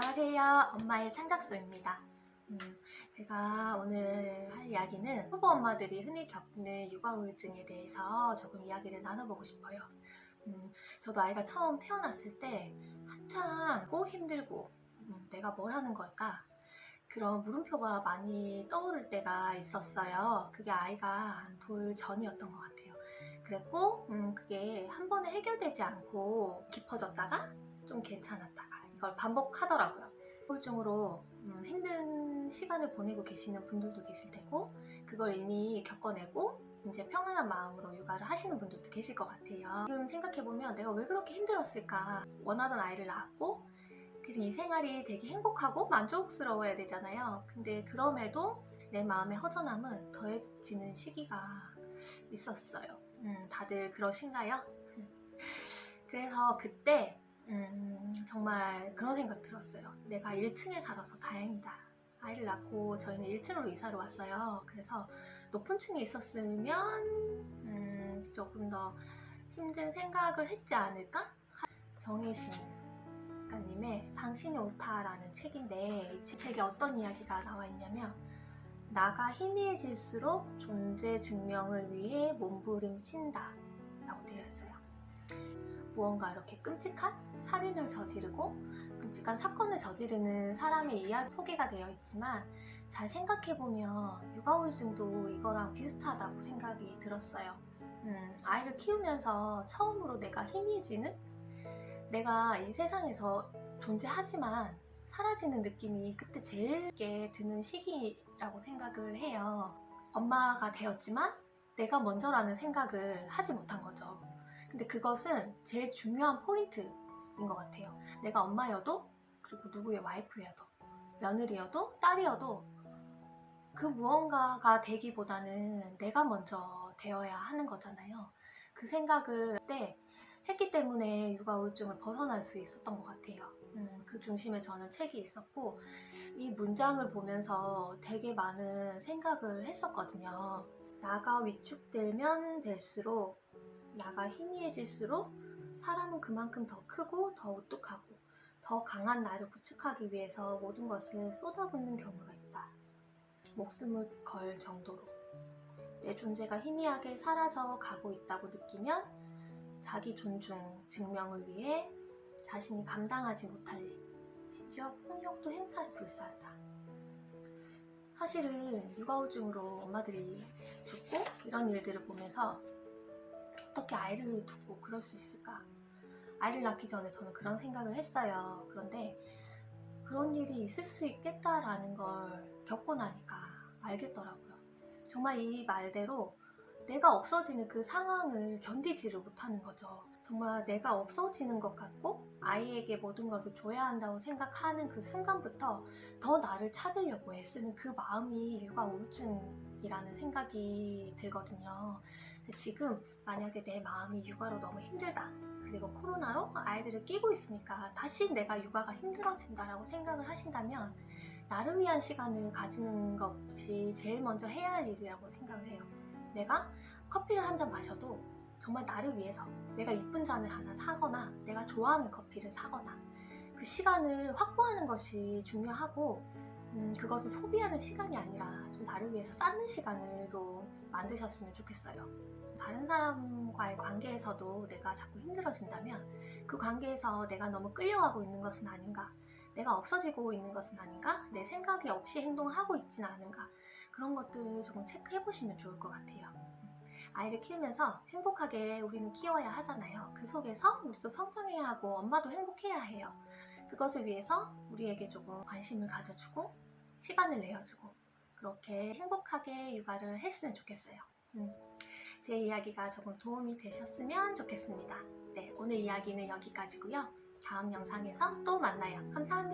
안녕하세요. 엄마의 창작소입니다. 음, 제가 오늘 할 이야기는 후보 엄마들이 흔히 겪는 육아 우울증에 대해서 조금 이야기를 나눠보고 싶어요. 음, 저도 아이가 처음 태어났을 때 한참 고 힘들고 음, 내가 뭘 하는 걸까? 그런 물음표가 많이 떠오를 때가 있었어요. 그게 아이가 돌 전이었던 것 같아요. 그랬고 음, 그게 한 번에 해결되지 않고 깊어졌다가 좀 괜찮았다가 이걸 반복하더라고요. 우울증으로 음, 힘든 시간을 보내고 계시는 분들도 계실 테고 그걸 이미 겪어내고 이제 평안한 마음으로 육아를 하시는 분들도 계실 것 같아요. 지금 생각해보면 내가 왜 그렇게 힘들었을까? 원하던 아이를 낳았고 그래서 이 생활이 되게 행복하고 만족스러워야 되잖아요. 근데 그럼에도 내 마음의 허전함은 더해지는 시기가 있었어요. 음, 다들 그러신가요? 그래서 그때 음, 정말 그런 생각 들었어요. 내가 1층에 살아서 다행이다. 아이를 낳고 저희는 1층으로 이사를 왔어요. 그래서 높은 층에 있었으면 음, 조금 더 힘든 생각을 했지 않을까? 정혜신 작가님의 당신이 옳다라는 책인데 이 책에 어떤 이야기가 나와 있냐면 나가 희미해질수록 존재 증명을 위해 몸부림친다 라고 되어 있어요. 무언가 이렇게 끔찍한 살인을 저지르고 끔찍한 사건을 저지르는 사람의 이야기 소개가 되어 있지만 잘 생각해보면 육아 우울증도 이거랑 비슷하다고 생각이 들었어요. 음, 아이를 키우면서 처음으로 내가 희미해지는 내가 이 세상에서 존재하지만 사라지는 느낌이 그때 제일 게 드는 시기라고 생각을 해요. 엄마가 되었지만 내가 먼저라는 생각을 하지 못한 거죠. 근데 그것은 제일 중요한 포인트인 것 같아요. 내가 엄마여도 그리고 누구의 와이프여도 며느리여도 딸이어도 그 무언가가 되기보다는 내가 먼저 되어야 하는 거잖아요. 그 생각을 그때 했기 때문에 육아 우울증을 벗어날 수 있었던 것 같아요. 음, 그 중심에 저는 책이 있었고 이 문장을 보면서 되게 많은 생각을 했었거든요. 나가 위축되면 될수록 나가 희미해질수록 사람은 그만큼 더 크고 더 우뚝하고 더 강한 나를 구축하기 위해서 모든 것을 쏟아붓는 경우가 있다. 목숨을 걸 정도로 내 존재가 희미하게 사라져 가고 있다고 느끼면 자기 존중, 증명을 위해 자신이 감당하지 못할 일, 심지어 폭력도 행사를 불사한다. 사실은 육아우증으로 엄마들이 죽고 이런 일들을 보면서 어떻게 아이를 두고 그럴 수 있을까? 아이를 낳기 전에 저는 그런 생각을 했어요. 그런데 그런 일이 있을 수 있겠다라는 걸 겪고 나니까 알겠더라고요. 정말 이 말대로 내가 없어지는 그 상황을 견디지를 못하는 거죠. 정말 내가 없어지는 것 같고 아이에게 모든 것을 줘야 한다고 생각하는 그 순간부터 더 나를 찾으려고 애쓰는 그 마음이 육아 우울증이라는 생각이 들거든요. 지금 만약에 내 마음이 육아로 너무 힘들다. 그리고 코로나로 아이들을 끼고 있으니까 다시 내가 육아가 힘들어진다라고 생각을 하신다면 나를 위한 시간을 가지는 것이 제일 먼저 해야 할 일이라고 생각을 해요. 내가 커피를 한 잔 마셔도 정말 나를 위해서 내가 이쁜 잔을 하나 사거나 내가 좋아하는 커피를 사거나 그 시간을 확보하는 것이 중요하고 음, 그것은 소비하는 시간이 아니라 좀 나를 위해서 쌓는 시간으로 만드셨으면 좋겠어요. 다른 사람과의 관계에서도 내가 자꾸 힘들어진다면 그 관계에서 내가 너무 끌려가고 있는 것은 아닌가 내가 없어지고 있는 것은 아닌가 내 생각이 없이 행동하고 있지는 않은가 그런 것들을 조금 체크해 보시면 좋을 것 같아요. 아이를 키우면서 행복하게 우리는 키워야 하잖아요. 그 속에서 우리도 성장해야 하고 엄마도 행복해야 해요. 그것을 위해서 우리에게 조금 관심을 가져주고 시간을 내어주고 그렇게 행복하게 육아를 했으면 좋겠어요. 음, 제 이야기가 조금 도움이 되셨으면 좋겠습니다. 네, 오늘 이야기는 여기까지고요. 다음 영상에서 또 만나요. 감사합니다.